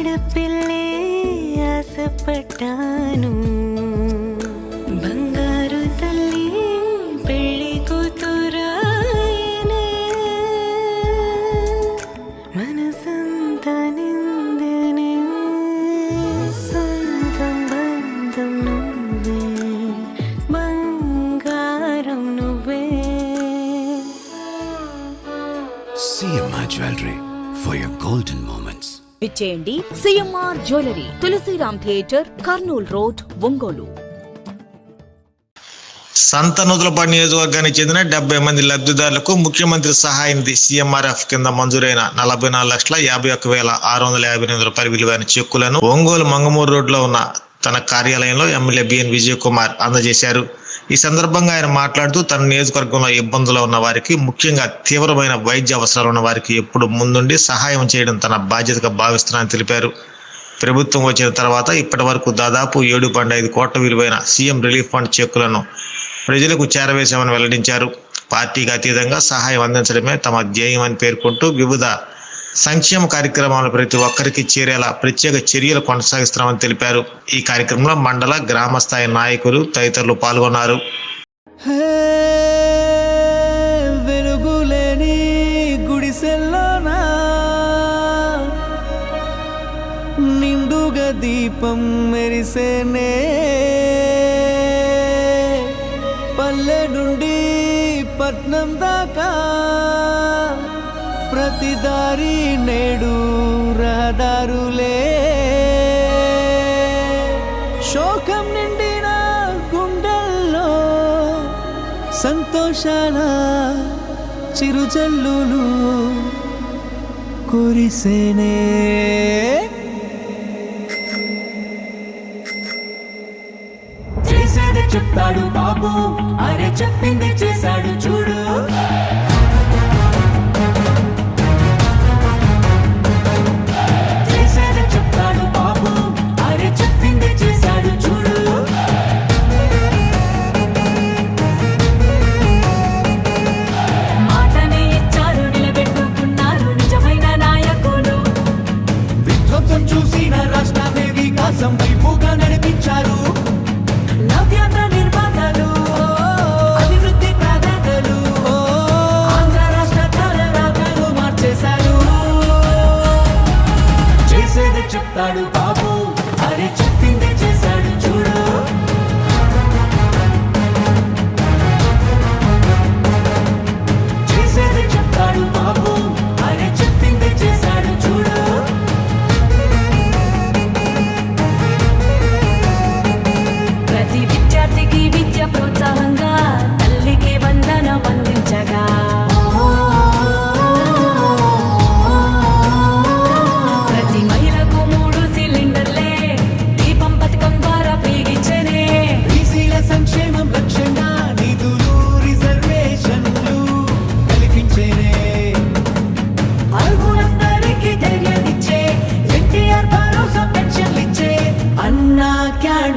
ஆடுப்பிள்ளை ஆசைப்பட்டானும் moments. విచ్చేయండి CMR jewellery Tulasiram theatre Kurnool road Ongole Santhanuthalapadu నియోజకవర్గానికి చెందిన డెబ్బై మంది లబ్ధిదారులకు ముఖ్యమంత్రి సహాయ నిధి సీఎంఆర్ఎఫ్ కింద మంజూరైన నలభై నాలుగు లక్షల యాభై ఒక్క వేల ఆరు వందల యాభై ఎనిమిది రూపాయల విలువైన చెక్కులను ఒంగోలు మంగమూరు రోడ్లో ఉన్న తన కార్యాలయంలో ఎమ్మెల్యే బిఎన్ విజయ్ కుమార్ అందజేశారు ఈ సందర్భంగా ఆయన మాట్లాడుతూ తన నియోజకవర్గంలో ఇబ్బందులు ఉన్న వారికి ముఖ్యంగా తీవ్రమైన వైద్య అవసరాలు ఉన్న వారికి ఎప్పుడు ముందుండి సహాయం చేయడం తన బాధ్యతగా భావిస్తున్నానని తెలిపారు. ప్రభుత్వం వచ్చిన తర్వాత ఇప్పటి వరకు దాదాపు ఏడు పాయింట్ ఐదు కోట్ల విలువైన సీఎం రిలీఫ్ ఫండ్ చెక్కులను ప్రజలకు చేరవేశామని వెల్లడించారు. పార్టీకి అతీతంగా సహాయం అందించడమే తమ ధ్యేయం అని పేర్కొంటూ వివిధ సంక్షేమ కార్యక్రమాలు ప్రతి ఒక్కరికి చేరేలా ప్రత్యేక చర్యలు కొనసాగిస్తున్నామని తెలిపారు. ఈ కార్యక్రమంలో మండల గ్రామ స్థాయి నాయకులు తదితరులు పాల్గొన్నారు. వెలుగులేని నిండుగా దీపం మెరిసేనే? పల్లె నుండి పట్నం దాకా దారి నేడు రహదారులే. శోకం నిండిన గుండెల్లో సంతోషాల చిరుజల్లులు కురిసేనే. చేసేది చెప్తాడు బాబు అరే చెప్పింది చేశాడు చూడు.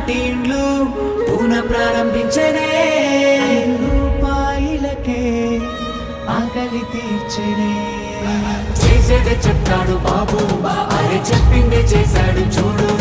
క్యాంటీన్లు పునః ప్రారంభించనే. రూపాయలకే ఆకలి తీర్చనే. చేసేదే చెప్తాడు బాబు అరే చెప్పిందే చేశాడు చూడు.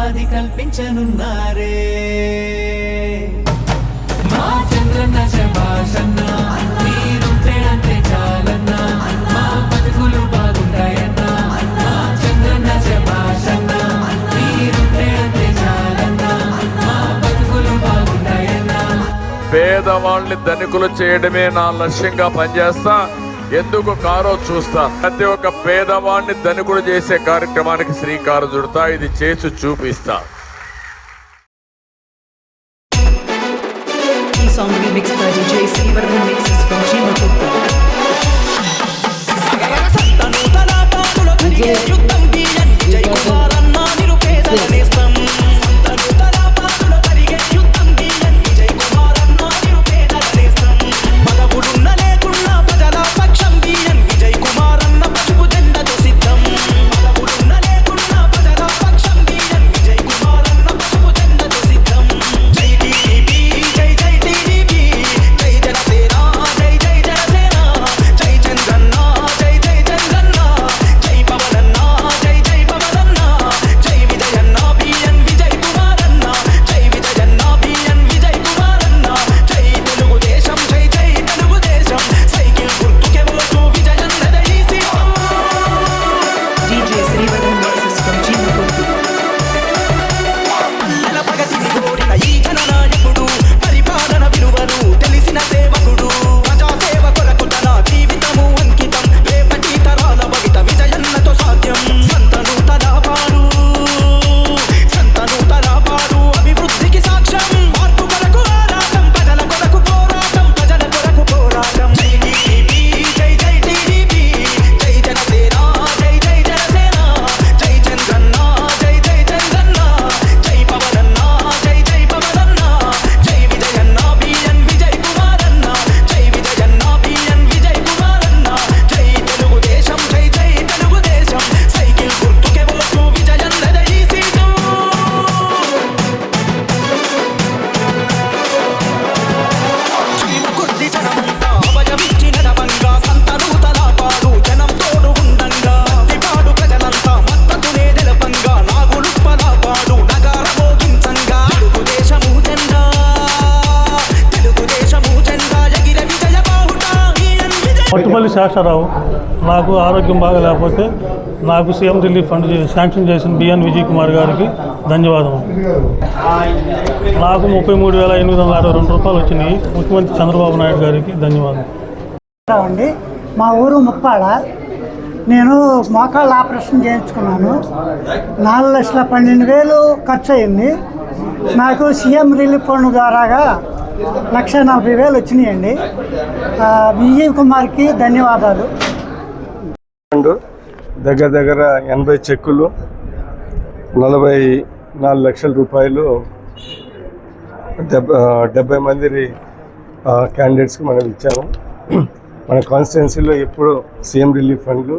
ఉపాధి కల్పించనున్నారే. మా చంద్రన్న శభాషన్న చాలన్న మా చాలన్న మా పేదవాళ్ళని ధనికులు చేయడమే నా లక్ష్యంగా పనిచేస్తా. ఎందుకు కారో చూస్తా? ప్రతి ఒక్క పేదవాడిని ధనికులు చేసే కార్యక్రమానికి శ్రీకారం చుడతా ఇది చేసి చూపిస్తా. mixes from. DJ Pattupalli Sesha Rao నాకు ఆరోగ్యం బాగా లేకపోతే నాకు సీఎం రిలీఫ్ ఫండ్ శాంక్షన్ చేసిన బిఎన్ విజయ్ కుమార్ గారికి ధన్యవాదం నాకు ముప్పై మూడు వేల ఎనిమిది వందల అరవై రెండు రూపాయలు వచ్చినాయి. ముఖ్యమంత్రి చంద్రబాబు నాయుడు గారికి ధన్యవాదం అండి మా ఊరు ముప్పాడ. నేను మోకాళ్ళ ఆపరేషన్ చేయించుకున్నాను. నాలుగు లక్షల పన్నెండు వేలు ఖర్చు అయింది. నాకు సీఎం రిలీఫ్ ఫండ్ ద్వారాగా లక్ష నలభై వేలు వచ్చినాయండి. విజయ్ కుమార్కి ధన్యవాదాలు. ఫండ్ దగ్గర దగ్గర ఎనభై చెక్కులు నలభై నాలుగు లక్షల రూపాయలు డెబ్ డెబ్బై మంది క్యాండిడేట్స్కి మనం ఇచ్చాము. మన కాన్స్టిట్యున్సీలో ఎప్పుడు సీఎం రిలీఫ్ ఫండ్లు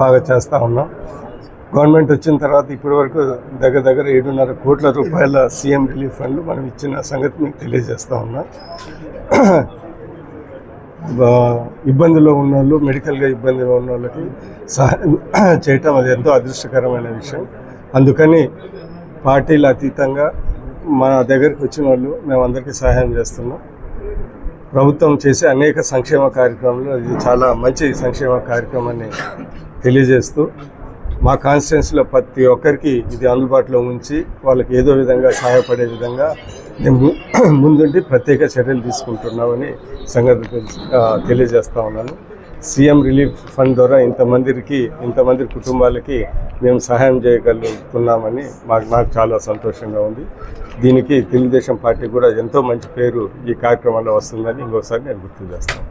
బాగా చేస్తూ ఉన్నాం. గవర్నమెంట్ వచ్చిన తర్వాత ఇప్పటి వరకు దగ్గర దగ్గర ఏడున్నర కోట్ల రూపాయల సీఎం రిలీఫ్ ఫండ్లు మనం ఇచ్చిన సంగతి మీకు తెలియజేస్తూ ఉన్నా. ఇబ్బందిలో ఉన్న వాళ్ళు మెడికల్గా ఇబ్బందిలో ఉన్న వాళ్ళకి సహాయం చేయటం అది ఎంతో అదృష్టకరమైన విషయం. అందుకని పార్టీల అతీతంగా మన దగ్గరికి వచ్చిన వాళ్ళు మేము అందరికీ సహాయం చేస్తున్నాం. ప్రభుత్వం చేసే అనేక సంక్షేమ కార్యక్రమాలు ఇది చాలా మంచి సంక్షేమ కార్యక్రమాన్ని తెలియజేస్తూ మా కాన్స్టిట్యున్సీలో ప్రతి ఒక్కరికి ఇది అందుబాటులో ఉంచి వాళ్ళకి ఏదో విధంగా సహాయపడే విధంగా మేము ముందుండి ప్రత్యేక చర్యలు తీసుకుంటున్నామని సంగతి తెలియజేస్తా ఉన్నాను. సీఎం రిలీఫ్ ఫండ్ ద్వారా ఇంతమందికి ఇంతమంది కుటుంబాలకి మేము సహాయం చేయగలుగుతున్నామని మాకు నాకు చాలా సంతోషంగా ఉంది. దీనికి తెలుగుదేశం పార్టీ కూడా ఎంతో మంచి పేరు ఈ కార్యక్రమంలో వస్తుందని ఇంకోసారి నేను గుర్తు చేస్తాను.